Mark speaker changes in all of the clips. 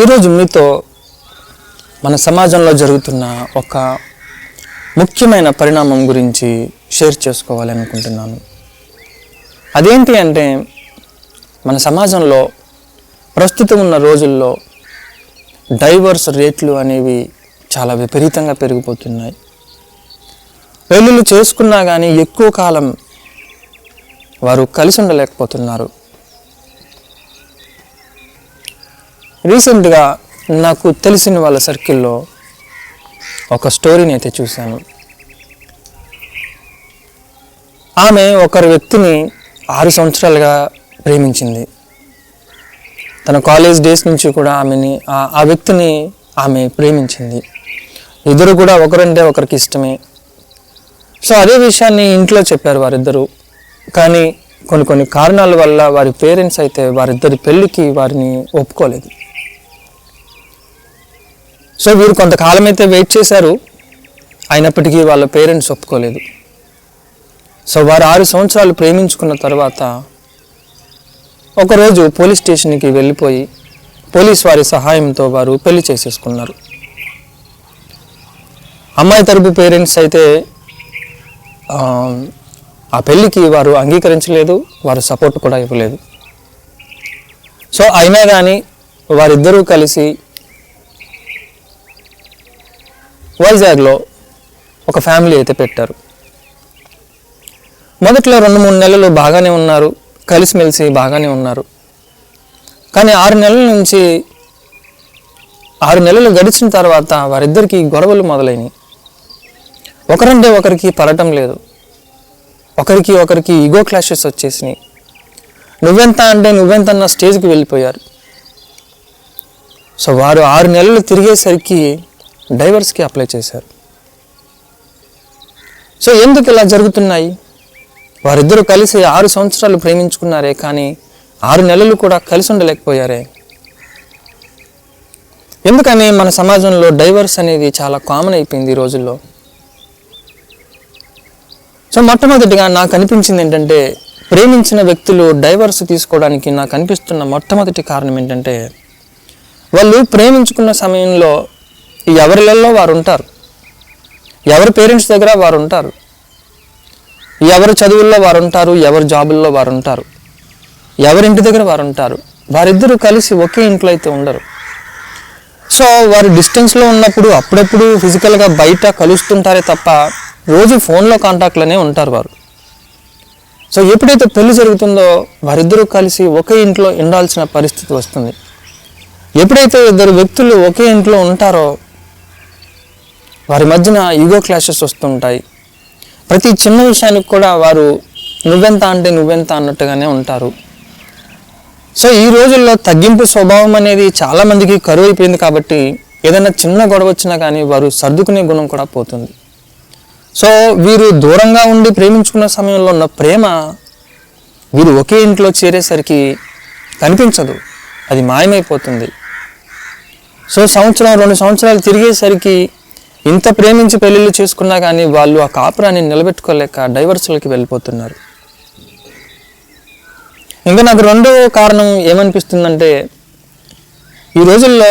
Speaker 1: ఈరోజు మీతో మన సమాజంలో జరుగుతున్న ఒక ముఖ్యమైన పరిణామం గురించి షేర్ చేసుకోవాలి అనుకుంటున్నాను. అదేంటి అంటే మన సమాజంలో ప్రస్తుతం ఉన్న రోజుల్లో డైవర్స్ రేట్లు అనేవి చాలా విపరీతంగా పెరిగిపోతున్నాయి. పెళ్ళిళ్ళు చేసుకున్నా కానీ ఎక్కువ కాలం వారు కలిసి ఉండలేకపోతున్నారు. రీసెంట్గా నాకు తెలిసిన వాళ్ళ సర్కిల్లో ఒక స్టోరీని అయితే చూశాను. ఆమె ఒకరి వ్యక్తిని ఆరు సంవత్సరాలుగా ప్రేమించింది. తన కాలేజ్ డేస్ నుంచి కూడా ఆమెని ఆ- వ్యక్తిని ఆమె ప్రేమించింది. ఇద్దరు కూడా ఒకరంటే ఒకరికి ఇష్టమే. సో అదే విషయాన్ని ఇంట్లో చెప్పారు వారిద్దరూ. కానీ కొన్ని కొన్ని కారణాల వల్ల వారి పేరెంట్స్ అయితే వారిద్దరి పెళ్ళికి వారిని ఒప్పుకోలేదు. సో వీరు కొంతకాలం అయితే వెయిట్ చేశారు అయినప్పటికీ వాళ్ళ పేరెంట్స్ ఒప్పుకోలేదు. సో వారు ఆరు సంవత్సరాలు ప్రేమించుకున్న తర్వాత ఒకరోజు పోలీస్ స్టేషన్కి వెళ్ళిపోయి పోలీస్ వారి సహాయంతో వారు పెళ్ళి చేసేసుకున్నారు. అమ్మాయి తరపు పేరెంట్స్ అయితే ఆ, ఆ పెళ్ళికి వారు అంగీకరించలేదు వారు సపోర్ట్ కూడా ఇవ్వలేదు. సో అయినా కానీ వారిద్దరూ కలిసి వైజాగ్లో ఒక ఫ్యామిలీ అయితే పెట్టారు. మొదట్లో రెండు మూడు నెలలు బాగానే ఉన్నారు కలిసిమెలిసి బాగానే ఉన్నారు. కానీ ఆరు నెలల నుంచి ఆరు నెలలు గడిచిన తర్వాత వారిద్దరికి గొడవలు మొదలైనవి ఒకరంటే ఒకరికి పడటం లేదు. ఒకరికి ఒకరికి ఈగో క్లాషెస్ వచ్చేసినాయి. నువ్వెంత అంటే నువ్వెంత అన్న స్టేజ్కి వెళ్ళిపోయారు. సో వారు ఆరు నెలలు తిరిగేసరికి డైవర్స్కి అప్లై చేశారు. సో ఎందుకు ఇలా జరుగుతున్నాయి? వారిద్దరూ కలిసి ఆరు సంవత్సరాలు ప్రేమించుకున్నారే కానీ ఆరు నెలలు కూడా కలిసి ఉండలేకపోయారే? ఎందుకని మన సమాజంలో డైవర్స్ అనేది చాలా కామన్ అయిపోయింది ఈ రోజుల్లో? సో మొట్టమొదటిగా నాకు అనిపించింది ఏంటంటే ప్రేమించిన వ్యక్తులు డైవర్స్ తీసుకోవడానికి నాకు అనిపిస్తున్న మొట్టమొదటి కారణం ఏంటంటే వాళ్ళు ప్రేమించుకున్న సమయంలో ఎవరిలలో వారు ఉంటారు ఎవరి పేరెంట్స్ దగ్గర వారు ఉంటారు ఎవరి చదువుల్లో వారు ఉంటారు ఎవరి జాబుల్లో వారు ఉంటారు ఎవరి ఇంటి దగ్గర వారు ఉంటారు వారిద్దరూ కలిసి ఒకే ఇంట్లో అయితే ఉండరు. సో వారు డిస్టెన్స్లో ఉన్నప్పుడు అప్పుడప్పుడు ఫిజికల్గా బయట కలుస్తుంటారే తప్ప రోజు ఫోన్లో కాంటాక్ట్లోనే ఉంటారు వారు. సో ఎప్పుడైతే పెళ్ళి జరుగుతుందో వారిద్దరూ కలిసి ఒకే ఇంట్లో ఉండాల్సిన పరిస్థితి వస్తుంది. ఎప్పుడైతే ఇద్దరు వ్యక్తులు ఒకే ఇంట్లో ఉంటారో వారి మధ్యన ఈగో క్లాషెస్ వస్తుంటాయి. ప్రతి చిన్న విషయానికి కూడా వారు నువ్వెంత అంటే నువ్వెంత అన్నట్టుగానే ఉంటారు. సో ఈ రోజుల్లో తగ్గింపు స్వభావం అనేది చాలామందికి కరువు అయిపోయింది కాబట్టి ఏదైనా చిన్న గొడవ వచ్చినా కానీ వారు సర్దుకునే గుణం కూడా పోతుంది. సో వీరు దూరంగా ఉండి ప్రేమించుకున్న సమయంలో ఉన్న ప్రేమ వీరు ఒకే ఇంట్లో చేరేసరికి కనిపించదు. అది మాయమైపోతుంది. సో సంవత్సరం రెండు సంవత్సరాలు తిరిగేసరికి ఇంత ప్రేమించి పెళ్ళిళ్ళు చేసుకున్నా కానీ వాళ్ళు ఆ కాపురాన్ని నిలబెట్టుకోలేక డైవర్సులకి వెళ్ళిపోతున్నారు. ఇంకా నాకు రెండో కారణం ఏమనిపిస్తుందంటే ఈ రోజుల్లో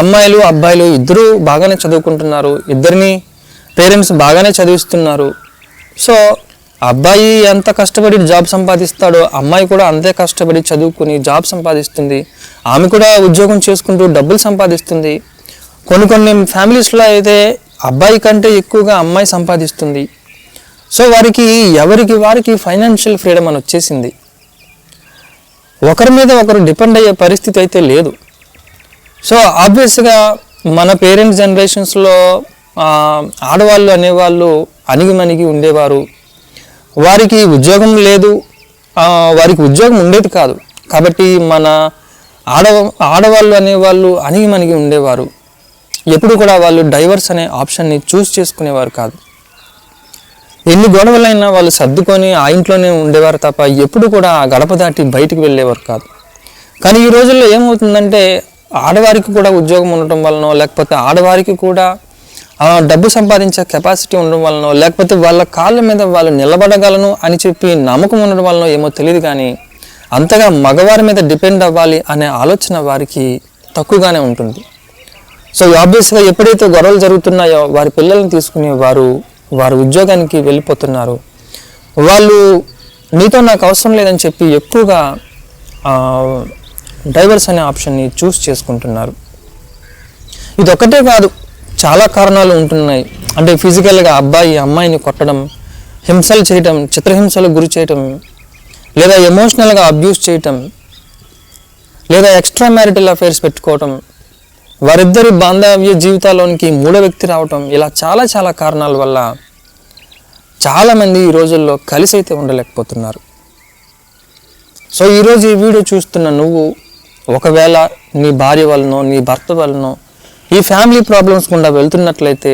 Speaker 1: అమ్మాయిలు అబ్బాయిలు ఇద్దరూ బాగానే చదువుకుంటున్నారు. ఇద్దరిని పేరెంట్స్ బాగానే చదివిస్తున్నారు. సో అబ్బాయి ఎంత కష్టపడి జాబ్ సంపాదిస్తాడో అమ్మాయి కూడా అంతే కష్టపడి చదువుకుని జాబ్ సంపాదిస్తుంది. ఆమె కూడా ఉద్యోగం చేసుకుంటూ డబ్బులు సంపాదిస్తుంది. కొన్ని కొన్ని ఫ్యామిలీస్లో అయితే అబ్బాయి కంటే ఎక్కువగా అమ్మాయి సంపాదిస్తుంది. సో వారికి ఎవరికి వారికి ఫైనాన్షియల్ ఫ్రీడమ్ అని వచ్చేసింది. ఒకరి మీద ఒకరు డిపెండ్ అయ్యే పరిస్థితి అయితే లేదు. సో ఆబ్వియస్గా మన పేరెంట్స్ జనరేషన్స్లో ఆడవాళ్ళు అనేవాళ్ళు అణిగిమణిగి ఉండేవారు. వారికి ఉద్యోగం లేదు. వారికి ఉద్యోగం ఉండేది కాదు. కాబట్టి మన ఆడవా ఆడవాళ్ళు అనేవాళ్ళు అణిగిమణిగి ఉండేవారు. ఎప్పుడు కూడా వాళ్ళు డైవర్స్ అనే ఆప్షన్ని చూస్ చేసుకునేవారు కాదు. ఎన్ని గొడవలైనా వాళ్ళు సర్దుకొని ఆ ఇంట్లోనే ఉండేవారు తప్ప ఎప్పుడు కూడా ఆ గడప దాటి బయటికి వెళ్ళేవారు కాదు. కానీ ఈ రోజుల్లో ఏమవుతుందంటే ఆడవారికి కూడా ఉద్యోగం ఉండటం వలనో లేకపోతే ఆడవారికి కూడా డబ్బు సంపాదించే కెపాసిటీ ఉండడం వలనో లేకపోతే వాళ్ళ కాళ్ళ మీద వాళ్ళు నిలబడగలను అని చెప్పి నమ్మకం ఉండడం వలనో ఏమో తెలియదు కానీ అంతగా మగవారి మీద డిపెండ్ అవ్వాలి అనే ఆలోచన వారికి తక్కువగానే ఉంటుంది. సో ఆబ్వియస్గా ఎప్పుడైతే గొడవలు జరుగుతున్నాయో వారి పిల్లల్ని తీసుకుని వారు వారి ఉద్యోగానికి వెళ్ళిపోతున్నారు. వాళ్ళు నీతో నాకు అవసరం లేదని చెప్పి ఎక్కువగా డైవర్స్ అనే ఆప్షన్ని చూస్ చేసుకుంటున్నారు. ఇది కాదు చాలా కారణాలు ఉంటున్నాయి. అంటే ఫిజికల్గా అబ్బాయి అమ్మాయిని కొట్టడం హింసలు చేయటం చిత్రహింసలు గురి చేయటం లేదా ఎమోషనల్గా అబ్యూస్ చేయటం లేదా ఎక్స్ట్రా మ్యారిటల్ అఫైర్స్ పెట్టుకోవటం వారిద్దరి బాంధవ్య జీవితాల్లోనికి మూడో వ్యక్తి రావటం ఇలా చాలా చాలా కారణాల వల్ల చాలామంది ఈ రోజుల్లో కలిసి అయితే ఉండలేకపోతున్నారు. సో ఈరోజు ఈ వీడియో చూస్తున్న నువ్వు ఒకవేళ నీ భార్య వలనో నీ భర్త వలనో ఈ ఫ్యామిలీ ప్రాబ్లమ్స్ గుండా వెళ్తున్నట్లయితే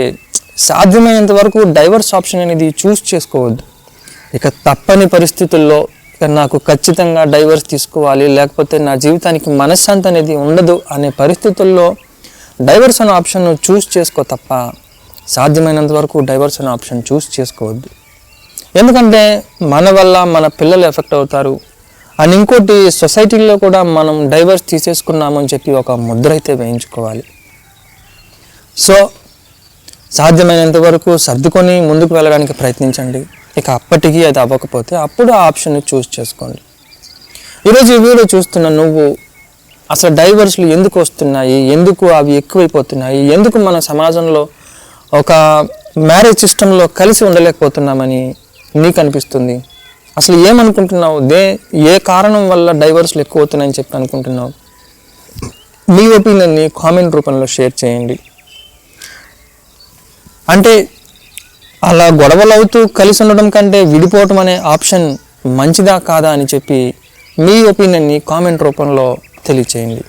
Speaker 1: సాధ్యమైనంత వరకు డైవర్స్ ఆప్షన్ అనేది చూస్ చేసుకోవద్దు. ఇక తప్పని పరిస్థితుల్లో ఇక నాకు ఖచ్చితంగా డైవర్స్ తీసుకోవాలి లేకపోతే నా జీవితానికి మనశ్శాంతి అనేది ఉండదు అనే పరిస్థితుల్లో డైవర్స్ అనే ఆప్షన్ చూస్ చేసుకో తప్ప సాధ్యమైనంత వరకు డైవర్స్ అనే ఆప్షన్ చూస్ చేసుకోవద్దు. ఎందుకంటే మన వల్ల మన పిల్లలు ఎఫెక్ట్ అవుతారు. అండ్ ఇంకోటి సొసైటీలో కూడా మనం డైవర్స్ తీసేసుకున్నామని చెప్పి ఒక ముద్ర అయితే వేయించుకోవాలి. సో సాధ్యమైనంత వరకు సర్దుకొని ముందుకు వెళ్ళడానికి ప్రయత్నించండి. ఇక అప్పటికీ అది అవ్వకపోతే అప్పుడు ఆ ఆప్షన్ చూస్ చేసుకోండి. ఈరోజు ఈ వీడియో చూస్తున్న నువ్వు అసలు డైవర్స్లు ఎందుకు వస్తున్నాయి? ఎందుకు అవి ఎక్కువైపోతున్నాయి? ఎందుకు మన సమాజంలో ఒక మ్యారేజ్ సిస్టంలో కలిసి ఉండలేకపోతున్నామని నీకు అనిపిస్తుంది? అసలు ఏమనుకుంటున్నావు? దే ఏ కారణం వల్ల డైవర్స్లు ఎక్కువ అవుతున్నాయని చెప్పి అనుకుంటున్నావు? మీ ఒపీనియన్ని కామెంట్ రూపంలో షేర్ చేయండి. అంటే అలా గొడవలు అవుతూ కలిసి ఉండడం కంటే విడిపోవటం అనే ఆప్షన్ మంచిదా కాదా అని చెప్పి మీ ఒపీనియన్ని కామెంట్ రూపంలో తెలియచేయండి.